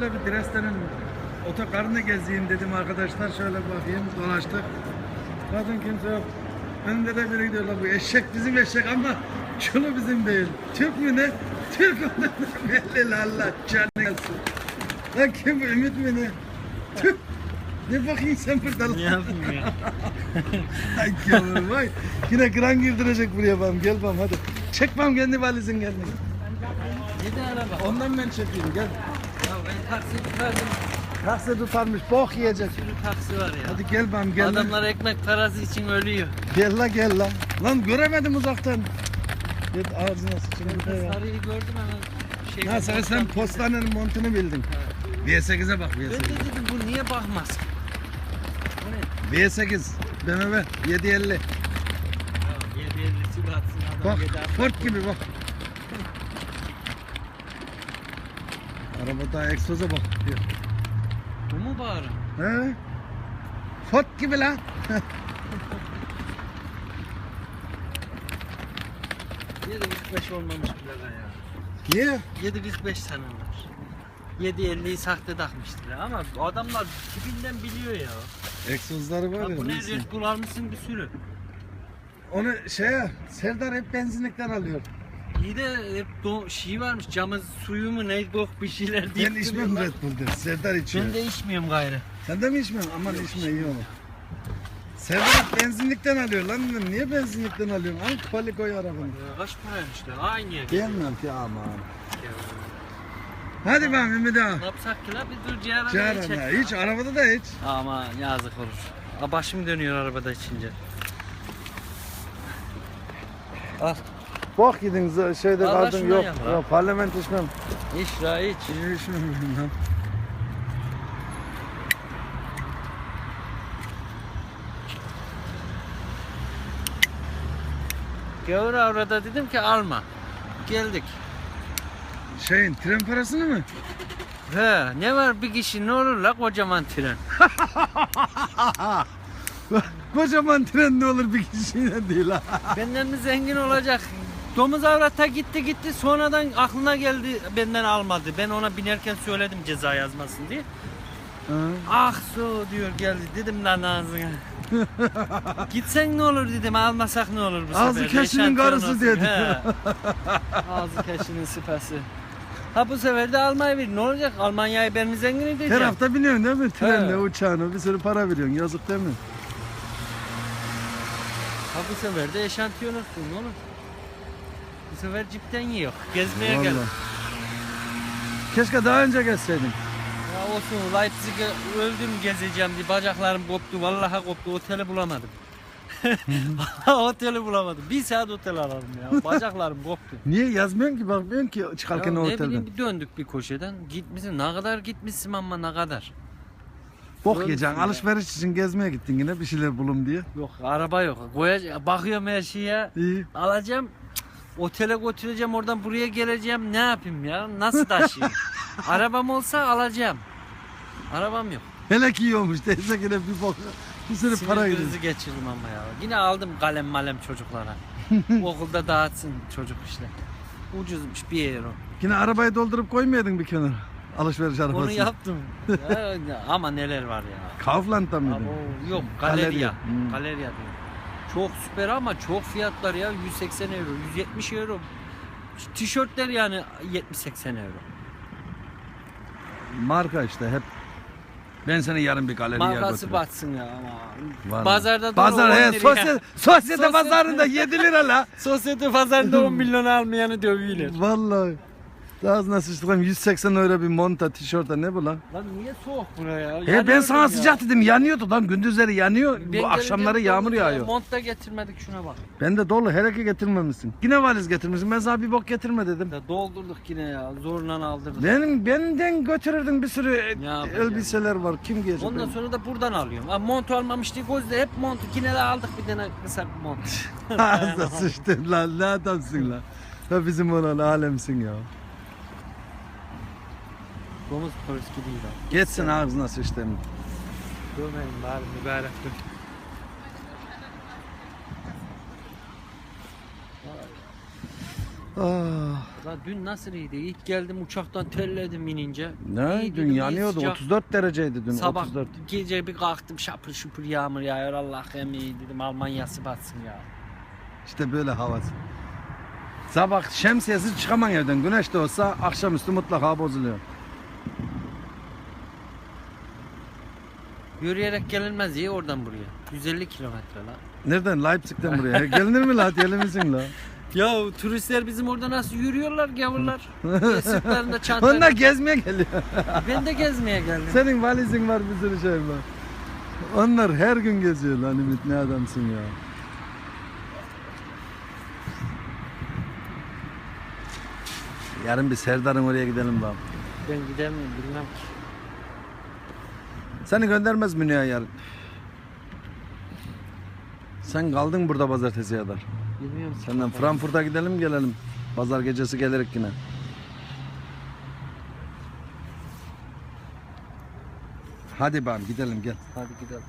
şöyle bir Dresden'in otokarını gezeyim dedim arkadaşlar. Şöyle bakayım dolaştık. Kadın kimse yok. Önünde de biri gidiyorlar bu eşek bizim eşek ama şunu bizim değil. Türk mü ne? Türk olduğunu belli la Allah canı gelsin. Lan kim bu Ümit mi ne? Tüh. Ne bakayım sen burada Ne yapayım ya? Ay gavur vay. Yine kran girdirecek buraya bam. Gel bam hadi. Çek bam kendi valizin geldi. Yedi araba. Ondan ben çekeyim gel. Ben taksi tutardım. Taksi tutarmış bok yiyecek. Sürü taksi var ya. Hadi gel bam gel. lan. Adamlar ekmek parası için ölüyor. Gel la gel la. Lan göremedim uzaktan. Git ağzına sıçını bir de. Sarıyı gördüm hemen. Şey, Ha sen, sen postanenin montunu bildin. V8'e bak Ben V8. de dedim bu niye bakmaz? O ne? V8 BMW 750. Ya 750'si batsın adam. Bak 760. Ford gibi bak. Arabada egzoza bak. diyor. Bu mu bari? He? Ford gibi lan. 745 olmamış bile ya. Niye? 745 sanırlar. 750'yi sahte takmıştır ama bu adamlar tipinden biliyor ya. Egzozları var ya ya. bu ne neyse. Red Bull almışsın bir sürü. Onu şeye Serdar hep benzinlikten alıyor. İyi de hep do- şey varmış camı suyu mu ne bok bir şeyler diye. Ben içmem Red Bull diyor. Serdar içiyor. Ben de içmiyorum gayrı. Sen de mi içmiyorsun? Aman içme iyi olur. Serdar benzinlikten alıyor lan dedim. Niye benzinlikten alıyorsun? Al pali koy arabanı. Ya Kaç paraymış da aynı yer. Gelmem ki aman. Hadi ben Ümit ağa. Ne yapsak ki la bir dur ciğer ana. Hiç arabada da hiç. Ama yazık olur. Başım dönüyor arabada içince. Al Bok yedin z- şeyde Allah kaldın şuna yok. yap lan. yok. Parlament içmem. iç la iç. Ben lan. Gavur avrada dedim ki alma. Geldik. Şeyin tren parasını mı? He ne var bir kişi ne olur la kocaman tren. Kocaman tren ne olur bir kişiyle değil ha. Benden mi zengin olacak? Domuz avrata gitti gitti sonradan aklına geldi benden almadı. Ben ona binerken söyledim ceza yazmasın diye. Ah so diyor geldi dedim lan ağzına. Gitsen ne olur dedim almasak ne olur bu sefer. Ağzı keşinin Eşantiyon karısı dedi. He. Ağzı keşinin sıfası. Ha bu sefer de almayı ver. Ne olacak? Almanya'yı ben mi zengin edeceğim? Her hafta biniyorsun değil mi? Trenle, He. uçağına bir sürü para veriyorsun. Yazık değil mi? Ha bu sefer de eşantiyon olsun ne olur. Sefer cipten yiyor. Gezmeye. Vallahi. Keşke daha önce geçseydin. Ya olsun Leipzig'e öldüm gezeceğim diye bacaklarım koptu. Vallahi koptu. Oteli bulamadım. Oteli bulamadım. Bir saat otel aradım ya. Bacaklarım koptu. Niye yazmıyorsun ki bakmıyorsun ki çıkarken Ya o ne otelden. bileyim bir döndük bir koşeden. Gitmişsin ne kadar gitmişsin ama ne kadar. Bok Görmüşsün yiyeceksin. ya. Alışveriş için gezmeye gittin yine bir şeyler bulun diye. Yok araba yok. Koyacağım, bakıyorum her şeye. İyi. Alacağım. Otele götüreceğim oradan buraya geleceğim. Ne yapayım ya? Nasıl taşıyayım? Arabam olsa alacağım. Arabam yok. Hele ki iyi olmuş. Teyze yine bir bok. Bir sürü Sinir para gidiyor. krizi geçirdim ama ya. Yine aldım kalem malem çocuklara. Okulda dağıtsın çocuk işte. Ucuzmuş bir euro. Yine arabayı doldurup koymayadın bir kenara. Alışveriş arabası. Onu yaptım. Ya, ama neler var ya. Kaufland'da mıydın? Abo, yok galeriya. Hmm. Galeriya diyor. Çok süper ama çok fiyatlar ya. 180 euro, 170 euro. Tişörtler yani 70-80 euro. Marka işte hep. Ben seni yarın bir galeriye Markası götürürüm. batsın ya ama. Vallahi. Pazarda Pazar doğru 10 he sosyete Sosyete- pazarında 7 lira la. Sosyete pazarında 10 milyon almayanı dövüyorlar. Vallahi. Ağzına sıçtım 180 euro bir monta tişörte ne bu lan? Lan niye soğuk buraya? He ben Yanıyordum sana ya. sıcak dedim yanıyordu lan gündüzleri yanıyor. Ben bu akşamları yağmur dolu ya. yağıyor. Mont da getirmedik şuna bak. Ben de dolu hereke getirmemişsin. Yine valiz getirmişsin ben sana bir bok getirme dedim. Ya doldurduk yine ya. Zorla aldırdık. Benim benden götürürdün bir sürü yapacağım? elbiseler var. Kim giyecek? Ondan benim? sonra da buradan alıyorum. Ha, mont almamış diye gözde hep mont. Yine de aldık bir tane kısa bir mont. Ağzına sıçtın lan ne adamsın lan. Ya bizim olan alemsin ya. Domuz polis gibi değil ha. Geçsin ağzına sıçtım. Dövmeyin bari mübarek dur. Ah. La dün nasıl iyiydi? İlk geldim uçaktan terledim inince. Ne? İyi dün dedim, iyi yanıyordu. sıcak. 34 dereceydi dün. Sabah 34. gece bir kalktım şapır şupur yağmur yağıyor Allah emeği dedim Almanya'sı batsın ya. İşte böyle havası. Sabah şemsiyesiz çıkamam evden. Güneş de olsa akşamüstü mutlaka bozuluyor. Yürüyerek gelinmez iyi oradan buraya. 150 kilometre la. Nereden? Leipzig'ten buraya. Gelinir mi la? Deli misin la? Ya turistler bizim orada nasıl yürüyorlar gavurlar. Sırtlarında çantayla. Onlar gezmeye geliyor. Ben de gezmeye geldim. Senin valizin var bir sürü şey var. Onlar her gün geziyor lan Ümit ne adamsın ya. Yarın bir Serdar'ın oraya gidelim bak. Ben gidemiyorum bilmem ki. Seni göndermez mi ya yarın? Sen kaldın burada pazartesi kadar. Bilmiyorum. Senden Frankfurt'a gidelim gelelim. Pazar gecesi gelerek yine. Hadi bakalım gidelim gel. Hadi gidelim.